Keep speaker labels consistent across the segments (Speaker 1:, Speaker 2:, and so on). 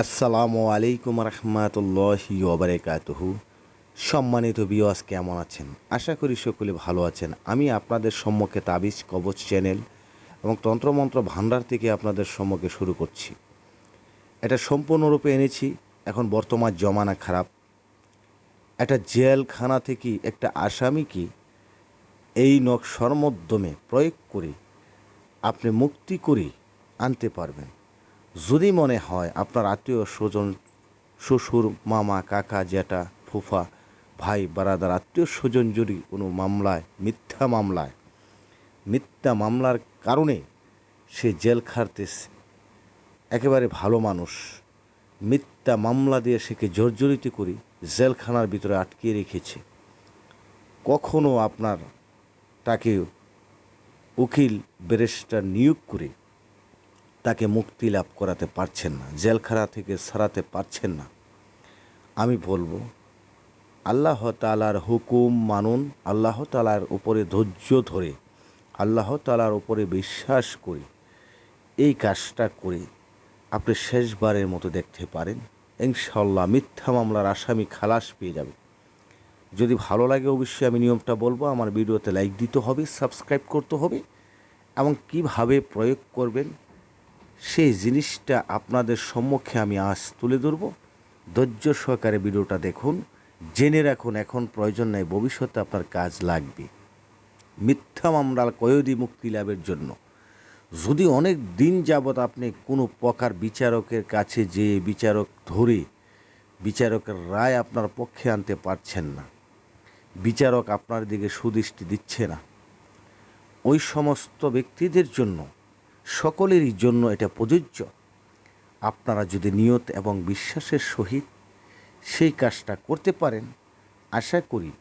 Speaker 1: আসসালামু আলাইকুম রহমতুল্লাহি ওবরাকাতুহু সম্মানিত বিওয়াস কেমন আছেন? আশা করি সকলে ভালো আছেন। আমি আপনাদের সম্মুখে তাবিজ, কবচ চ্যানেল এবং তন্ত্রমন্ত্র ভাণ্ডার থেকে আপনাদের সম্মুখে শুরু করছি। এটা সম্পূর্ণরূপে এনেছি, এখন বর্তমান জমানা খারাপ। একটা জেলখানা থেকে একটা আসামিকে এই নকশার মাধ্যমে প্রয়োগ করে আপনি মুক্তি করে আনতে পারবেন। যদি মনে হয় আপনার আত্মীয় স্বজন, শ্বশুর, মামা, কাকা, জ্যাঠা, ফুফা, ভাই, বারাদার আত্মীয় স্বজন যদি কোনো মামলায়, মিথ্যা মামলায়, মিথ্যা মামলার কারণে সে জেল খাটতেছে, একেবারে ভালো মানুষ, মিথ্যা মামলা দিয়ে সেকে জর্জরিত করে জেলখানার ভিতরে আটকিয়ে রেখেছে, কখনো আপনার তাকে উকিল, ব্যারিস্টার নিয়োগ করে তাকে মুক্তি লাভ করাতে পারছেন না, জেলখানা থেকে সারাতে পারছেন না। আমি বলব, আল্লাহ তালার হুকুম মানুন, আল্লাহ তালার উপরে ধৈর্য ধরে, আল্লাহ তালার উপরে বিশ্বাস করে, এই কাজটা করে আপনি শেষবারের মতো দেখতে পারেন ইনশাল্লাহ মিথ্যা মামলার আসামি খালাস পেয়ে যাবে। যদি ভালো লাগে অবশ্যই আমি নিয়মটা বলব, আমার ভিডিওতে লাইক দিতে হবে, সাবস্ক্রাইব করতে হবে, এবং কীভাবে প্রয়োগ করবেন সেই জিনিসটা আপনাদের সম্মুখে আমি আজ তুলে ধরব। ধৈর্য সহকারে ভিডিওটা দেখুন। জেনে রাখুন, এখন প্রয়োজন নেই, ভবিষ্যতে আপনার কাজ লাগবে। মিথ্যা মামলার কয়েদি মুক্তি লাভের জন্য। যদি অনেক দিন যাবৎ আপনি কোনো প্রকার বিচারকের কাছে যে বিচারক ধরে, বিচারকের রায় আপনার পক্ষে আনতে পারছেন না, বিচারক আপনার দিকে সুদৃষ্টি দিচ্ছে না, ওই সমস্ত ব্যক্তিদের জন্য সকলেরই জন্য এটা প্রযোজ্য। আপনারা যদি নিয়ত এবং বিশ্বাসের সহিত সেই কাজটা করতে পারেন, আশা করি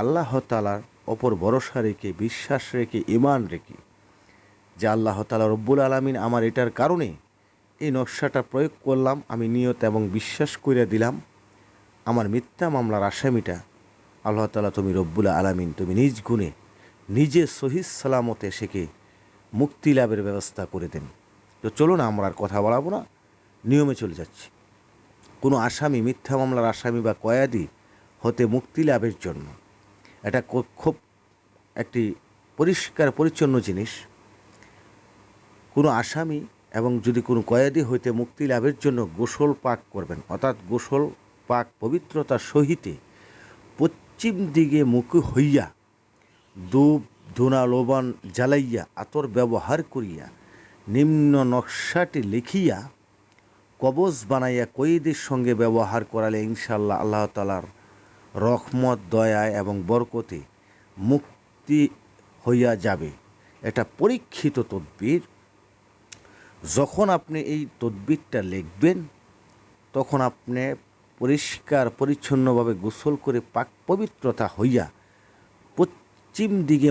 Speaker 1: আল্লাহ তালার ওপর ভরসা রেখে, বিশ্বাস রেখে ইমান রেখে, যে আল্লাহ তালা রব্বুল আলমিন আমার এটার কারণে এই নকশাটা প্রয়োগ করলাম, আমি নিয়ত এবং বিশ্বাস করে দিলাম, আমার মিথ্যা মামলার আসামিটা আল্লাহ তালা তুমি রব্বুল আলামিন, তুমি নিজ গুণে, নিজে সহিদ সালামতে সেকে মুক্তি লাভের ব্যবস্থা করে দেন। তো চলুন, আমরা আর কথা বলাবো না। নিয়মে চলে যাচ্ছি। কোনো আসামি, মিথ্যা মামলার আসামি বা কয়াদি হতে মুক্তি লাভের জন্য এটা খুব একটি পরিষ্কার, পরিচ্ছন্ন জিনিস। কোনো আসামি এবং যদি কোনো কয়াদি হইতে মুক্তি লাভের জন্য গোসল পাক করবেন, অর্থাৎ গোসল পাক পবিত্রতার সহিতে পশ্চিম দিকে মুখ হইয়া ধূপ ধুনা লোবান জ্বালাইয়া, আতর ব্যবহার করিয়া, নিম্ন নকশাটি লিখিয়া, কবজ বানাইয়া কয়েদের সঙ্গে ব্যবহার করালে ইনশাল্লাহ আল্লাহ তালার রহমত দয়ায় এবং বরকতে মুক্তি হইয়া যাবে। এটা পরীক্ষিত তদ্বির। যখন আপনি এই তদ্বিরটা লিখবেন, তখন আপনি পরিষ্কার, পরিচ্ছন্নভাবে গোসল করে পাক পবিত্রতা হইয়া পশ্চিম দিকে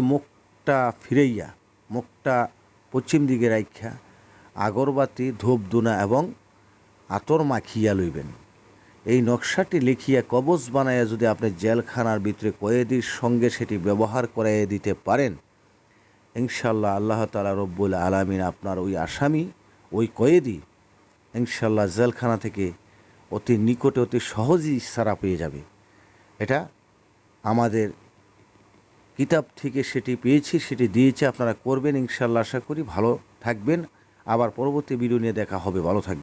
Speaker 1: মুখটা ফিরাইয়া, মুখটা পশ্চিম দিকে রাখা আগরবাতি ধূপধুনা এবং আতর মাখিয়া লইবেন। এই নকশাটি লিখিয়া কবজ বানাইয়া যদি আপনি জেলখানার ভিতরে কয়েদির সঙ্গে সেটি ব্যবহার করাইয়া দিতে পারেন ইনশাল্লাহ আল্লাহ তালা রব্বুল আলমিন আপনার ওই আসামি, ওই কয়েদি ইনশাল্লাহ জেলখানা থেকে অতি নিকটে অতি সহজেই সারা পেয়ে যাবে। এটা আমাদের কিতাব থেকে সেটি পেয়েছি, সেটি দিয়েছে, আপনারা করবেন, ইনশাল্লাহ আশা করি ভালো থাকবেন। আবার পরবর্তী ভিডিও নিয়ে দেখা হবে, ভালো থাকবেন।